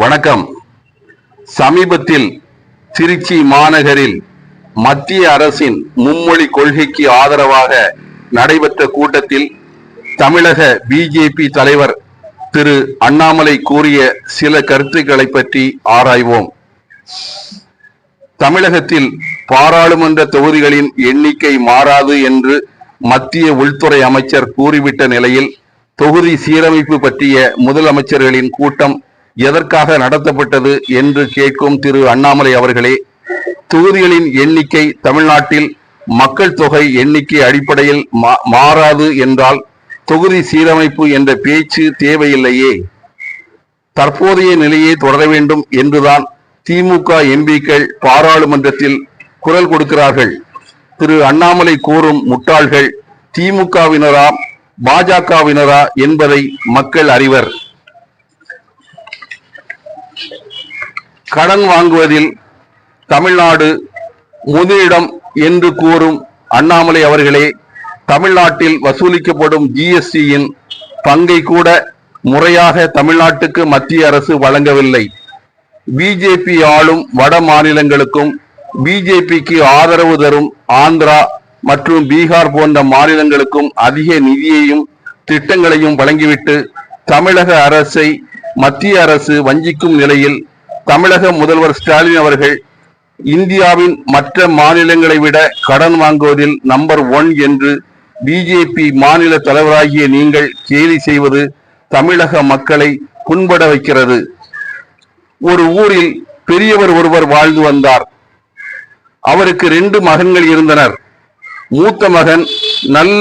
வணக்கம். சமீபத்தில் திருச்சி மாநகரில் மத்திய அரசின் மும்மொழி கொள்கைக்கு ஆதரவாக நடைபெற்ற கூட்டத்தில் தமிழக பிஜேபி தலைவர் திரு அண்ணாமலை கூறிய சில கருத்துக்களை பற்றி ஆராய்வோம். தமிழகத்தில் பாராளுமன்ற தொகுதிகளின் எண்ணிக்கை மாறாது என்று மத்திய உள்துறை அமைச்சர் கூறிவிட்ட நிலையில் தொகுதி சீரமைப்பு பற்றிய முதலமைச்சர்களின் கூட்டம் எதற்காக நடத்தப்பட்டது என்று கேட்கும் திரு அண்ணாமலை அவர்களே தொகுதிகளின் எண்ணிக்கை தமிழ்நாட்டில் மக்கள் தொகை எண்ணிக்கை அடிப்படையில் மா- மாறாது என்றால் தொகுதி சீரமைப்பு என்ற பேச்சு தேவையில்லையே. தற்போதைய நிலையை தொடர வேண்டும் என்றுதான் திமுக எம்பிக்கள் பாராளுமன்றத்தில் குரல் கொடுக்கிறார்கள். திரு அண்ணாமலை கூறும் முட்டாள்கள் திமுகவினரா பாஜகவினரா என்பதை மக்கள் அறிவர். கடன் வாங்குவதில் தமிழ்நாடு முதலிடம் என்று கூறும் அண்ணாமலை அவர்களே தமிழ்நாட்டில் வசூலிக்கப்படும் ஜிஎஸ்டியின் பங்கை கூட முறையாக தமிழ்நாட்டுக்கு மத்திய அரசு வழங்கவில்லை. பிஜேபி ஆளும் வட மாநிலங்களுக்கும் பிஜேபிக்கு ஆதரவு தரும் ஆந்திரா மற்றும் பீகார் போன்ற மாநிலங்களுக்கும் அதிக நிதியையும் திட்டங்களையும் வழங்கிவிட்டு தமிழக அரசை மத்திய அரசு வஞ்சிக்கும் நிலையில் தமிழக முதல்வர் ஸ்டாலின் அவர்கள் இந்தியாவின் மற்ற மாநிலங்களை விட கடன் வாங்குவதில் நம்பர் ஒன் என்று பிஜேபி மாநில தலைவராகிய நீங்கள் கேலி செய்வது தமிழக மக்களை புண்பட வைக்கிறது. ஒரு ஊரில் பெரியவர் ஒருவர் வாழ்ந்து வந்தார். அவருக்கு ரெண்டு மகன்கள் இருந்தனர். மூத்த மகன் நல்ல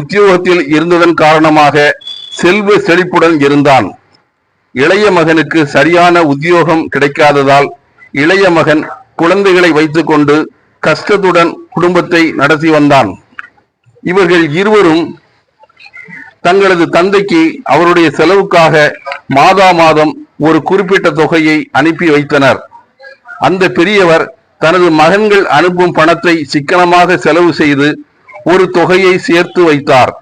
உத்தியோகத்தில் இருந்ததன் காரணமாக செல்வ செழிப்புடன் இருந்தான். இளைய மகனுக்கு சரியான உத்தியோகம் கிடைக்காததால் இளைய மகன் குழந்தைகளை வைத்துக்கொண்டு கஷ்டத்துடன் குடும்பத்தை நடத்தி வந்தான். இவர்கள் இருவரும் தங்களது தந்தைக்கு அவருடைய செலவுக்காக மாதா மாதம் ஒரு குறிப்பிட்ட தொகையை அனுப்பி வைத்தனர். அந்த பெரியவர் தனது மகன்கள் அனுப்பும் பணத்தை சிக்கனமாக செலவு செய்து ஒரு தொகையை சேர்த்து வைத்தார்.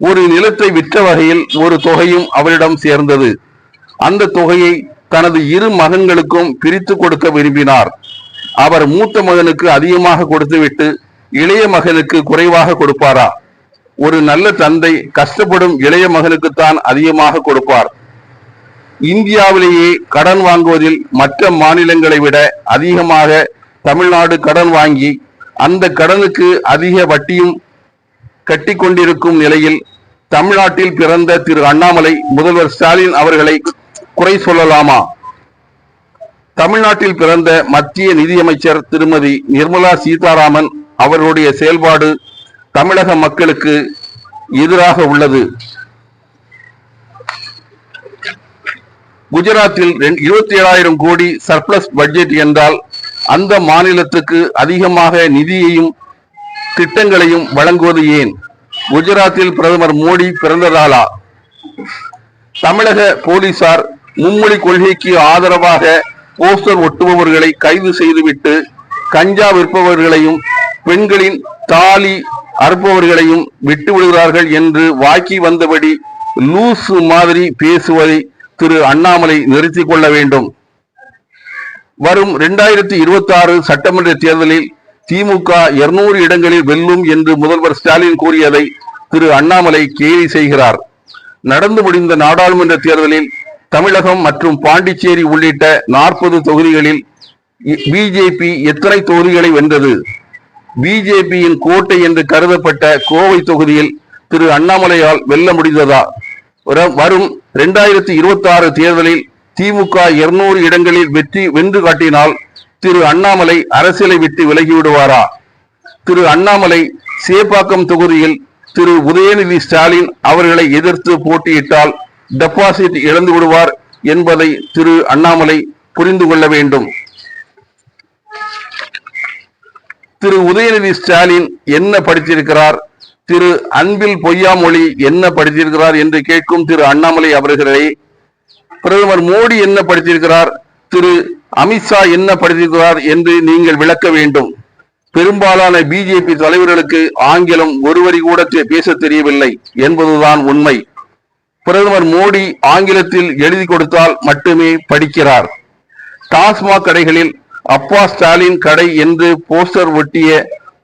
ஒரு நிலத்தை விற்ற வகையில் ஒரு தொகையும் அவரிடம் சேர்ந்தது. அந்த தொகையை தனது இரு மகன்களுக்கும் பிரித்து கொடுக்க விரும்பினார். அவர் மூத்த மகனுக்கு அதிகமாக கொடுத்துவிட்டு இளைய மகனுக்கு குறைவாக கொடுப்பாரா? ஒரு நல்ல தந்தை கஷ்டப்படும் இளைய மகனுக்குத்தான் அதிகமாக கொடுப்பார். இந்தியாவிலேயே கடன் வாங்குவதில் மற்ற மாநிலங்களை விட அதிகமாக தமிழ்நாடு கடன் வாங்கி அந்த கடனுக்கு அதிக வட்டியும் கட்டி கொண்டிருக்கும் நிலையில் தமிழ்நாட்டில் பிறந்த திரு அண்ணாமலை முதல்வர் ஸ்டாலின் அவர்களை குறை சொல்லலாமா? தமிழ்நாட்டில் பிறந்த மத்திய நிதியமைச்சர் திருமதி நிர்மலா சீதாராமன் அவர்களுடைய செயல்பாடு தமிழக மக்களுக்கு எதிராக உள்ளது. குஜராத்தில் இருபத்தி ஏழாயிரம் கோடி சர்ப்ளஸ் பட்ஜெட் என்றால் அந்த மாநிலத்துக்கு அதிகமாக நிதியையும் திட்டங்களையும் வழங்குவது ஏன்? குஜராத்தில் பிரதமர் மோடி பிறந்ததாலா தமிழக போலீசார் மும்மொழி கொள்கைக்கு ஆதரவாக போஸ்டர் ஒட்டுபவர்களை கைது செய்துவிட்டு கஞ்சா விற்பவர்களையும் பெண்களின் தாலி அறுப்பவர்களையும் விட்டு விடுகிறார்கள் என்று வாக்கி வந்தபடி லூசு மாதிரி பேசுவதை திரு அண்ணாமலை நிறுத்திக் கொள்ள வேண்டும். வரும் இரண்டாயிரத்தி இருபத்தி ஆறு சட்டமன்ற தேர்தலில் திமுக இருநூறு இடங்களில் வெல்லும் என்று முதல்வர் ஸ்டாலின் கூறியதை திரு அண்ணாமலை கேலி செய்கிறார். நடந்து முடிந்த நாடாளுமன்ற தேர்தலில் தமிழகம் மற்றும் பாண்டிச்சேரி உள்ளிட்ட நாற்பது தொகுதிகளில் பிஜேபி எத்தனை தொகுதிகளை வென்றது? பிஜேபியின் கோட்டை என்று கருதப்பட்ட கோவை தொகுதியில் திரு அண்ணாமலையால் வெல்ல முடிந்ததா? வரும் இரண்டாயிரத்தி இருபத்தி ஆறு தேர்தலில் திமுக இருநூறு இடங்களில் வெற்றி வென்று காட்டினால் திரு அண்ணாமலை அரசியலை விட்டு விலகி விடுவாரா? திரு அண்ணாமலை சேப்பாக்கம் தொகுதியில் திரு உதயநிதி ஸ்டாலின் அவர்களை எதிர்த்து போட்டியிட்டால் டெபாசிட் இழந்து விடுவார் என்பதை திரு அண்ணாமலை புரிந்து கொள்ள வேண்டும். திரு உதயநிதி ஸ்டாலின் என்ன படித்திருக்கிறார்? திரு அன்பில் பொய்யாமொழி என்ன படித்திருக்கிறார் என்று கேட்கும் திரு அண்ணாமலை அவர்களை பிரதமர் மோடி என்ன படித்திருக்கிறார்? திரு அமித்ஷா என்ன படித்திருக்கிறார் என்று நீங்கள் விளக்க வேண்டும். பெரும்பாலான பிஜேபி தலைவர்களுக்கு ஆங்கிலம் ஒருவரி கூட பேச பேசத் தெரியவில்லை என்பதுதான் உண்மை. பிரதமர் மோடி ஆங்கிலத்தில் எழுதி கொடுத்தால் மட்டுமே படிக்கிறார். டாஸ்மாக் கடைகளில் அப்பா ஸ்டாலின் கடை என்று போஸ்டர் ஒட்டிய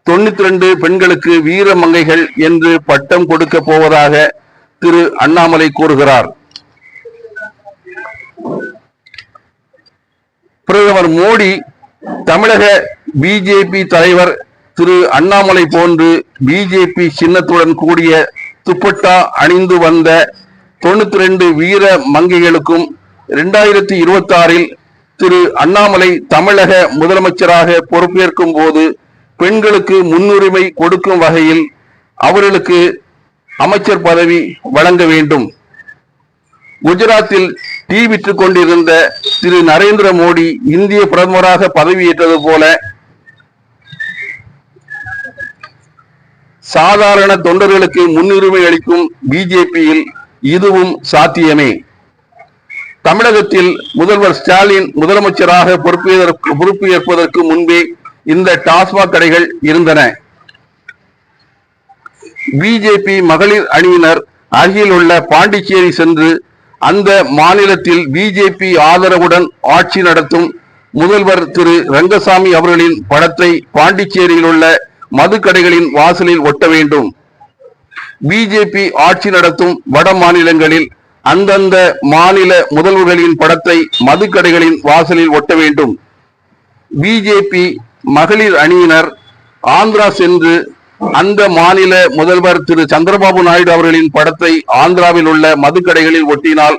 தொண்ணூத்தி ரெண்டு பெண்களுக்கு வீர மங்கைகள் என்று பட்டம் கொடுக்க போவதாக திரு அண்ணாமலை கூறுகிறார். பிரதமர் மோடி தமிழக பிஜேபி தலைவர் திரு அண்ணாமலை போன்று பிஜேபி சின்னத்துடன் கூடிய துப்பட்டா அணிந்து வந்த தொண்ணூத்தி ரெண்டு வீர மங்கைகளுக்கும் இரண்டாயிரத்தி இருபத்தி ஆறில் திரு அண்ணாமலை தமிழக முதலமைச்சராக பொறுப்பேற்கும் போது பெண்களுக்கு முன்னுரிமை கொடுக்கும் வகையில் அவர்களுக்கு அமைச்சர் பதவி வழங்க வேண்டும். குஜராத்தில் டீ விற்று கொண்டிருந்த திரு நரேந்திர மோடி இந்திய பிரதமராக பதவியேற்றது போல சாதாரண தொண்டர்களுக்கு முன்னுரிமை அளிக்கும் பிஜேபியில் இதுவும் சாத்தியமே. தமிழகத்தில் முதல்வர் ஸ்டாலின் முதலமைச்சராக பொறுப்பேற்பதற்கு பொறுப்பேற்பதற்கு முன்பே இந்த டாஸ்மாக் கடைகள் இருந்தன. பிஜேபி மகளிர் அணியினர் அருகில் உள்ள பாண்டிச்சேரி சென்று அந்த மாநிலத்தில் பிஜேபி ஆதரவுடன் ஆட்சி நடத்தும் முதல்வர் திரு ரங்கசாமி அவர்களின் படத்தை பாண்டிச்சேரியில் உள்ள மதுக்கடைகளின் வாசலில் ஒட்ட வேண்டும். பிஜேபி ஆட்சி நடத்தும் வட மாநிலங்களில் அந்தந்த மாநில முதல்வர்களின் படத்தை மதுக்கடைகளின் வாசலில் ஒட்ட வேண்டும். பிஜேபி மகளிர் அணியினர் ஆந்திரா சென்று அந்த மாநில முதல்வர் திரு சந்திரபாபு நாயுடு அவர்களின் படத்தை ஆந்திராவில் உள்ள மதுக்கடைகளில் ஒட்டினால்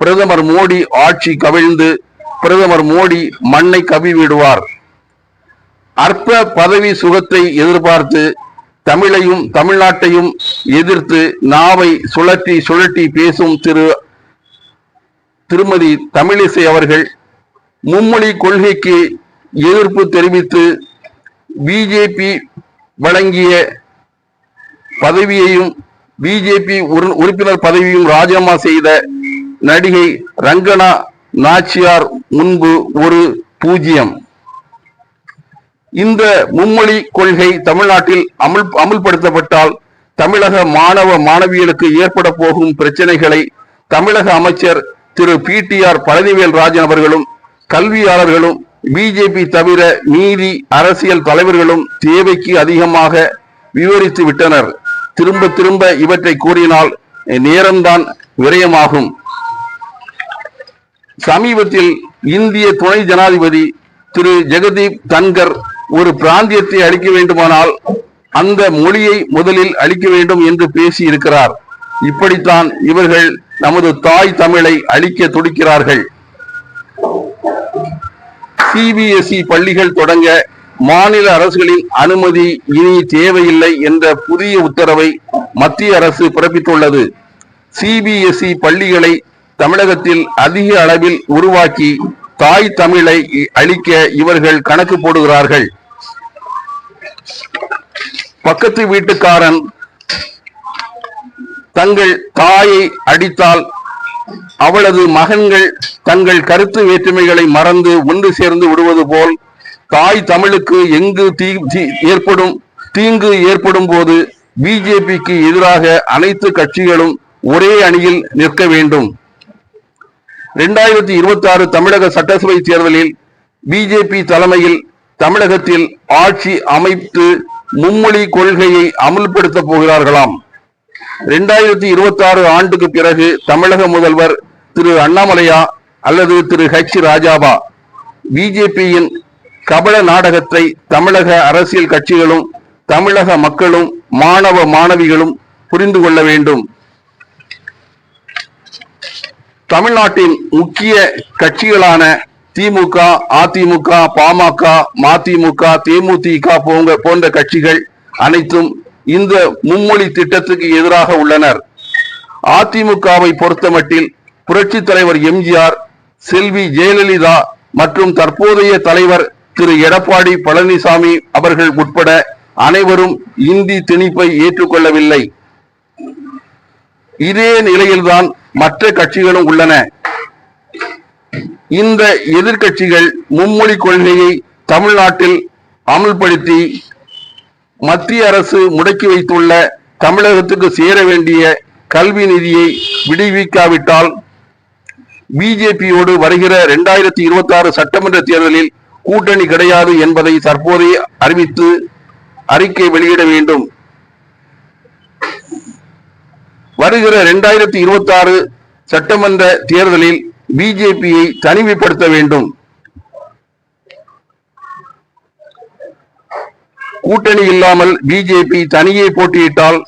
பிரதமர் மோடி ஆட்சி கவிழ்ந்து பிரதமர் மோடி மண்ணை கவி விடுவார் அற்ப பதவி சுகத்தை எதிர்பார்த்து தமிழையும் தமிழ்நாட்டையும் எதிர்த்து நாவை சுழற்றி சுழற்றி பேசும் திரு திருமதி தமிழிசை அவர்கள் மும்மொழி கொள்கைக்கு எதிர்ப்பு தெரிவித்து பிஜேபி வழங்கிய பதவியையும் பிஜேபி உறுப்பினர் பதவியும் ராஜினாமா செய்த நடிகை ரங்கனா நாச்சியார் முன்பு ஒரு பூஜ்ஜியம் இந்த மும்மொழி கொள்கை தமிழ்நாட்டில் அமல் அமுல்படுத்தப்பட்டால் தமிழக மாணவ மாணவியலுக்கு ஏற்பட போகும் பிரச்சனைகளை தமிழக அமைச்சர் Thiru P T R Palanivel Rajan அவர்களும் கல்வியாளர்களும் பிஜேபி தவிர நீதி அரசியல் தலைவர்களும் தேவைக்கு அதிகமாக விவரித்து விட்டனர். திரும்ப திரும்ப இவற்றை கூறினால் நேரம்தான் விரயமாகும். சமீபத்தில் இந்திய துணை ஜனாதிபதி திரு ஜெகதீப் தன்கர் ஒரு பிராந்தியத்தை அழிக்க வேண்டுமானால் அந்த மொழியை முதலில் அழிக்க வேண்டும் என்று பேசி இருக்கிறார். இப்படித்தான் இவர்கள் நமது தாய் தமிழை அழிக்க துடிக்கிறார்கள். சிபிஎஸ்இ பள்ளிகள் தொடங்க மாநில அரசுகளின் அனுமதி இனி தேவையில்லை என்ற புதிய உத்தரவை மத்திய அரசு பிறப்பித்துள்ளது. சிபிஎஸ்இ பள்ளிகளை தமிழகத்தில் அதிக அளவில் உருவாக்கி தாய் தமிழை அழிக்க இவர்கள் கணக்கு போடுகிறார்கள். பக்கத்து வீட்டுக்காரன் தங்கள் தாயை அடித்தால் அவளது மகன்கள் தங்கள் கருத்து வேற்றுமைகளை மறந்து ஒன்று சேர்ந்து விடுவது போல் தாய் தமிழுக்கு எங்கு தீ ஏற்படும் தீங்கு ஏற்படும் போது பிஜேபிக்கு எதிராக அனைத்து கட்சிகளும் ஒரே அணியில் நிற்க வேண்டும். இரண்டாயிரத்தி இருபத்தி ஆறு தமிழக சட்டசபை தேர்தலில் பிஜேபி தலைமையில் தமிழகத்தில் ஆட்சி அமைத்து மும்மொழி கொள்கையை அமல்படுத்த போகிறார்களாம். இரண்டாயிரத்தி இருபத்தி ஆறு ஆண்டுக்கு பிறகு தமிழக முதல்வர் திரு அண்ணாமலையா அல்லது திரு ஹெச் ராஜாவா பிஜேபியின் கபட நாடகத்தை தமிழக அரசியல் கட்சிகளும் தமிழக மக்களும் மாணவ மாணவிகளும் புரிந்து கொள்ள வேண்டும். தமிழ்நாட்டின் முக்கிய கட்சிகளான திமுக அதிமுக பாமக மதிமுக தேமுதிக போன்ற கட்சிகள் அனைத்தும் இந்த மும்மொழி திட்டத்துக்கு எதிராக உள்ளனர். அதிமுகவை பொறுத்தமட்டில் புரட்சி தலைவர் எம்ஜிஆர் செல்வி ஜெயலலிதா மற்றும் தற்போதைய தலைவர் திரு எடப்பாடி பழனிசாமி அவர்கள் உட்பட அனைவரும் இந்தி திணிப்பை ஏற்றுக்கொள்ளவில்லை. இதே நிலையில்தான் மற்ற கட்சிகளும் உள்ளன. இந்த எதிர்கட்சிகள் மும்மொழி கொள்கையை தமிழ்நாட்டில் அமல்படுத்தி மத்திய அரசு முடக்கி வைத்துள்ள தமிழகத்துக்கு சேர வேண்டிய கல்வி நிதியை விடுவிக்காவிட்டால் பிஜேபியோடு வருகிற இரண்டாயிரத்தி இருபத்தி ஆறு சட்டமன்ற தேர்தலில் கூட்டணி கிடையாது என்பதை தற்போதே அறிவித்து அறிக்கை வெளியிட வேண்டும். வருகிற இரண்டாயிரத்தி இருபத்தி ஆறு சட்டமன்ற தேர்தலில் பிஜேபியை தனிமைப்படுத்த வேண்டும். கூட்டணி இல்லாமல் பிஜேபி தனியே போட்டியிட்டால்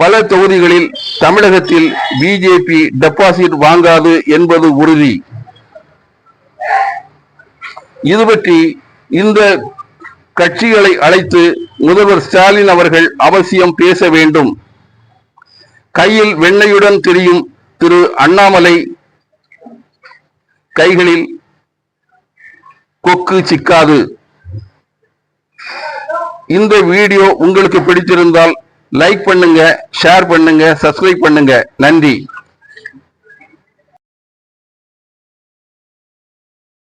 பல தொகுதிகளில் தமிழகத்தில் பிஜேபி டெபாசிட் வாங்காது என்பது உறுதி. இது பற்றி இந்த கட்சிகளை அழைத்து முதல்வர் ஸ்டாலின் அவர்கள் அவசியம் பேச வேண்டும். கையில் வெண்ணையுடன் தெரியும் திரு அண்ணாமலை கைகளில் கொக்கு சிக்காது. இந்த வீடியோ உங்களுக்கு பிடித்திருந்தால் லைக் பண்ணுங்க ஷேர் பண்ணுங்க சப்ஸ்கிரைப் பண்ணுங்க. நன்றி.